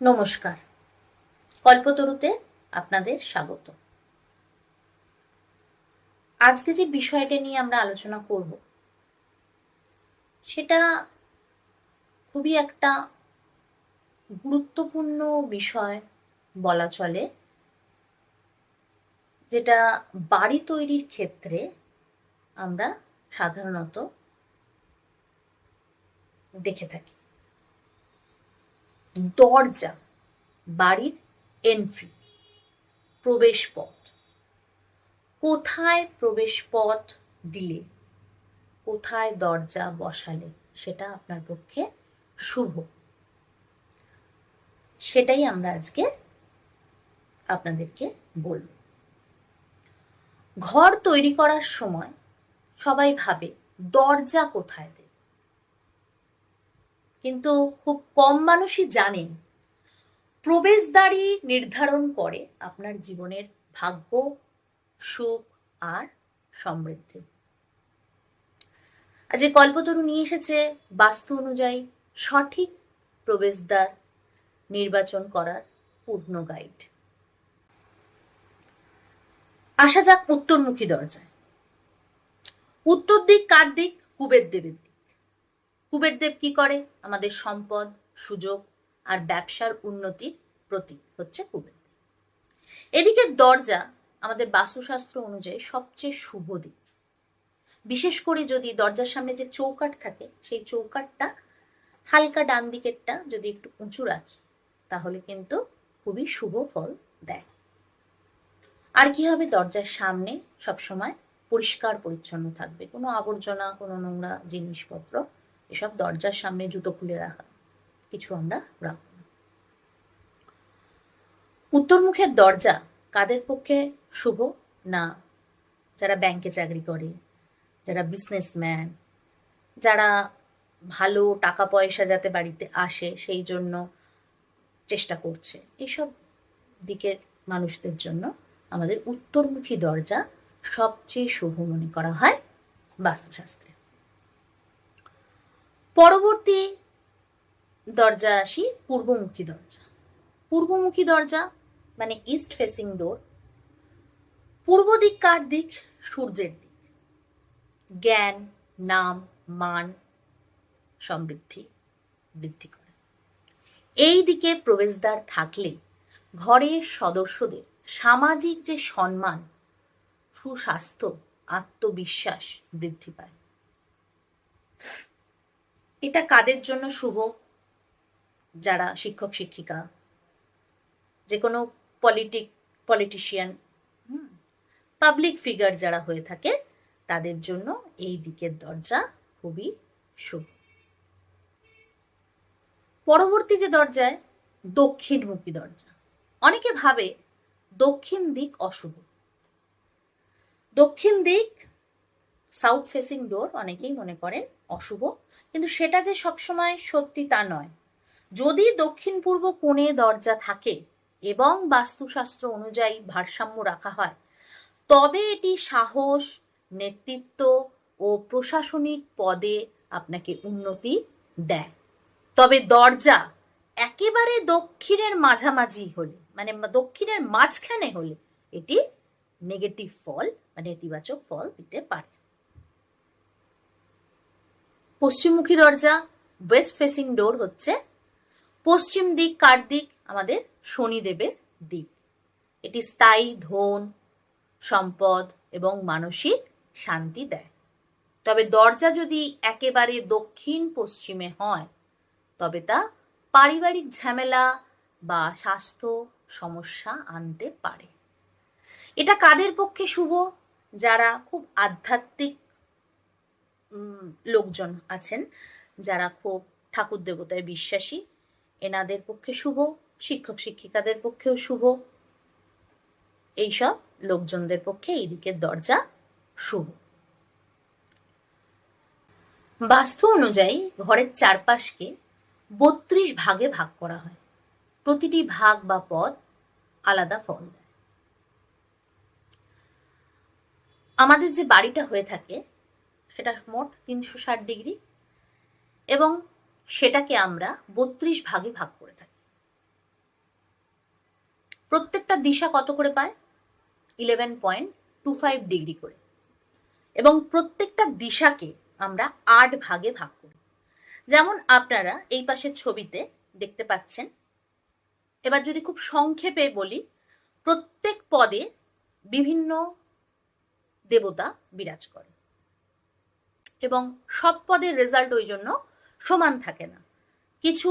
নমস্কার। কল্পতরুতে আপনাদের স্বাগত। আজকে যে বিষয়টা নিয়ে আমরা আলোচনা করব, সেটা খুবই একটা গুরুত্বপূর্ণ বিষয় বলা চলে, যেটা বাড়ি তৈরির ক্ষেত্রে আমরা সাধারণত দেখে থাকি। দরজা, বাড়ির এন্ট্রি প্রবেশ পথ কোথায় প্রবেশ পথ দিলে, কোথায় দরজা বসালে সেটা আপনার পক্ষে শুভ। সেটাই আমরা আজকে আপনাদেরকে বলব। ঘর তৈরি করার সময় সবাই ভাবে, দরজা কোথায়? কিন্তু খুব কম মানুষই জানেন। প্রবেশদ্বারই নির্ধারণ করে আপনার জীবনের ভাগ্য, সুখ আর সমৃদ্ধি। আজ এই কল্পতরু নিয়ে এসেছে বাস্তু অনুযায়ী সঠিক প্রবেশদ্বার নির্বাচন করার পূর্ণ গাইড আসা যাক উত্তরমুখী দরজায়। উত্তর দিক, কার দিক? কুবের দেবের দিক। কুবের দেব কি করে? আমাদের সম্পদ, সুযোগ আর ব্যবসার উন্নতির প্রতীক হচ্ছে কুবেরদেব এদিকে দরজা আমাদের বাস্তুশাস্ত্র অনুযায়ী সবচেয়ে শুভ দিক। বিশেষ করে যদি দরজার সামনে যে চৌকাট থাকে, সেই চৌকাটটা হালকা ডান দিকেরটা যদি একটু উঁচু রাখি, তাহলে কিন্তু খুবই শুভ ফল দেয়। আর কি হবে? দরজার সামনে সবসময় পরিষ্কার পরিচ্ছন্ন থাকবে। কোনো আবর্জনা, কোনো নোংরা জিনিসপত্র এসব দরজার সামনে জুতো খুলে রাখা। কিছু আমরা রাখব উত্তরমুখের দরজা কাদের পক্ষে শুভ না যারা ব্যাংকে চাকরি করে, যারা বিজনেসম্যান যারা ভালো টাকা পয়সা যাতে বাড়িতে আসে সেই জন্য চেষ্টা করছে। এইসব দিকের মানুষদের জন্য আমাদের উত্তরমুখী দরজা সবচেয়ে শুভ মনে করা হয় বাস্তুশাস্ত্রে। পরবর্তী দরজা আসি পূর্বমুখী দরজা। পূর্বমুখী দরজা মানে ইস্ট ফেসিং ডোর পূর্ব দিক কার দিক? সূর্যের দিক। জ্ঞান, নাম, মান সমৃদ্ধি বৃদ্ধি করে। এই দিকে প্রবেশদ্বার থাকলে ঘরের সদস্যদের সামাজিক যে সম্মান, সুস্বাস্থ্য, আত্মবিশ্বাস বৃদ্ধি পায়। এটা কাদের জন্য শুভ? যারা শিক্ষক, শিক্ষিকা যে কোনো পলিটিক পলিটিশিয়ান পাবলিক ফিগার যারা হয়ে থাকে, তাদের জন্য এই দিকের দরজা খুবই শুভ। পরবর্তী যে দরজায় দক্ষিণমুখী দরজা। অনেকে ভাবে দক্ষিণ দিক অশুভ। দক্ষিণ দিক সাউথ ফেসিং ডোর অনেকেই মনে করেন অশুভ। কিন্তু সেটা যে সবসময় সত্যি তা নয়। যদি দক্ষিণ পূর্ব কোণে দরজা থাকে এবং বাস্তুশাস্ত্র অনুযায়ী ভারসাম্য রাখা হয়, তবে এটি সাহস, নেতৃত্ব ও প্রশাসনিক পদে আপনাকে উন্নতি দেয়। তবে দরজা একেবারে দক্ষিণের মাঝামাঝি হলে মানে দক্ষিণের মাঝখানে হলে এটি নেগেটিভ ফল মানে নেতিবাচক ফল দিতে পারে। পশ্চিমমুখী দরজা ওয়েস্ট ফেসিং ডোর হচ্ছে পশ্চিম দিক, কার দিক? আমাদের শনিদেবের দিক। এটি স্থায়ী ধন, সম্পদ এবং মানসিক শান্তি দেয়। তবে দরজা যদি একেবারে দক্ষিণ পশ্চিমে হয়, তবে তা পারিবারিক ঝামেলা বা স্বাস্থ্য সমস্যা আনতে পারে। এটা কাদের পক্ষে শুভ? যারা খুব আধ্যাত্মিক লোকজন আছেন যারা খুব ঠাকুর দেবতায় বিশ্বাসী। এনাদের পক্ষে শুভ, শিক্ষক শিক্ষিকাদের পক্ষেও শুভ। এইসব লোকজনদের পক্ষে এই দিকের দরজা শুভ। বাস্তু অনুযায়ী ঘরের চারপাশকে বত্রিশ ভাগে ভাগ করা হয়। প্রতিটি ভাগ বা পদ আলাদা ফল দেয়। আমাদের যে বাড়িটা হয়ে থাকে সেটা মোট তিনশো ষাট ডিগ্রি এবং সেটাকে আমরা বত্রিশ ভাগে ভাগ করে থাকি। প্রত্যেকটা দিশা কত করে পায়? Eleven point two five degree করে। এবং প্রত্যেকটা দিশাকে আমরা আট ভাগে ভাগ করি। যেমন আপনারা এই পাশের ছবিতে দেখতে পাচ্ছেন। এবার যদি খুব সংক্ষেপে বলি, প্রত্যেক পদে বিভিন্ন দেবতা বিরাজ করে। এবং সব পদের রেজাল্ট ওই জন্য সমান থাকে না। কিছু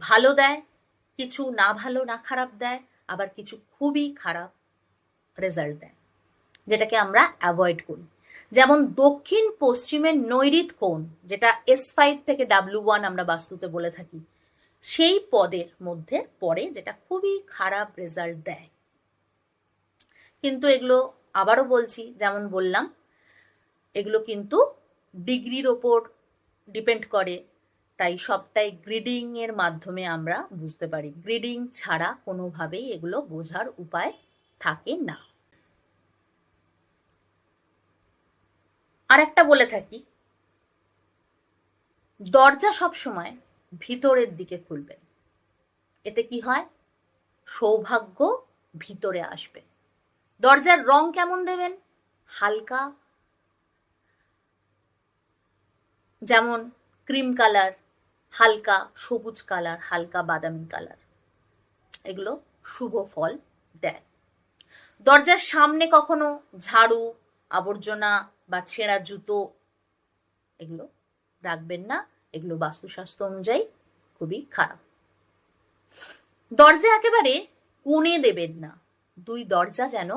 ভালো দেয়, কিছু না ভালো, না খারাপ দেয়, আবার কিছু খুবই খারাপ রেজাল্ট দেয়, যেটাকে আমরা অ্যাভয়েড করি। যেমন দক্ষিণ পশ্চিমের নৈরিত কোণ, যেটা এস ফাইভ থেকে ডাব্লিউ ওয়ান আমরা বাস্তুতে বলে থাকি, সেই পদের মধ্যে পড়ে যেটা খুবই খারাপ রেজাল্ট দেয়। কিন্তু এগুলো আবারও বলছি, যেমন বললাম, এগুলো কিন্তু ডিগ্রির ওপর ডিপেন্ড করে, তাই সবটাই গ্রিডিং এর মাধ্যমে আমরা বুঝতে পারি। গ্রিডিং ছাড়া কোনোভাবেই এগুলো বোঝার উপায় থাকে না। আর একটা বলে থাকি, দরজা সব সময় ভিতরের দিকে খুলবেন এতে কি হয়? সৌভাগ্য ভিতরে আসবে। দরজার রং কেমন দেবেন? হালকা যেমন ক্রিম কালার, হালকা সবুজ কালার, হালকা বাদামি কালার। এগুলো শুভ ফল দেয়। দরজার সামনে কখনো ঝাড়ু, আবর্জনা বা ছেঁড়া জুতো, এগুলো রাখবেন না। এগুলো বাস্তুশাস্ত্র অনুযায়ী খুবই খারাপ। দরজা একেবারে কোণে দেবেন না। দুই দরজা যেন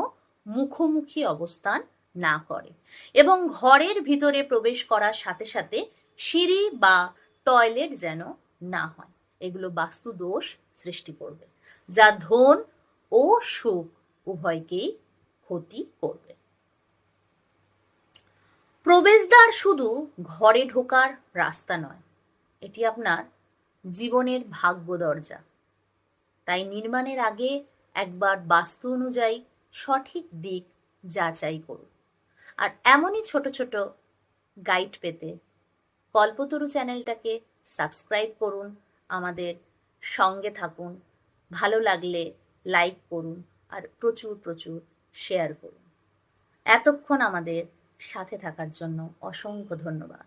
মুখোমুখি অবস্থান না করে। এবং ঘরের ভিতরে প্রবেশ করার সাথে সাথে সিঁড়ি বা টয়লেট যেন না হয়। এগুলো বাস্তু দোষ সৃষ্টি করবে, যা ধন ও সুখ উভয়কেই ক্ষতি করবে। প্রবেশদ্বার শুধু ঘরে ঢোকার রাস্তা নয়, এটি আপনার জীবনের ভাগ্য দরজা। তাই নির্মাণের আগে একবার বাস্তু অনুযায়ী সঠিক দিক যাচাই করুন। আর এমনই ছোট ছোট গাইড পেতে কল্পতরু চ্যানেলটাকে সাবস্ক্রাইব করুন, আমাদের সঙ্গে থাকুন, ভালো লাগলে লাইক করুন আর প্রচুর প্রচুর শেয়ার করুন। এতক্ষণ আমাদের সাথে থাকার জন্য অসংখ্য ধন্যবাদ।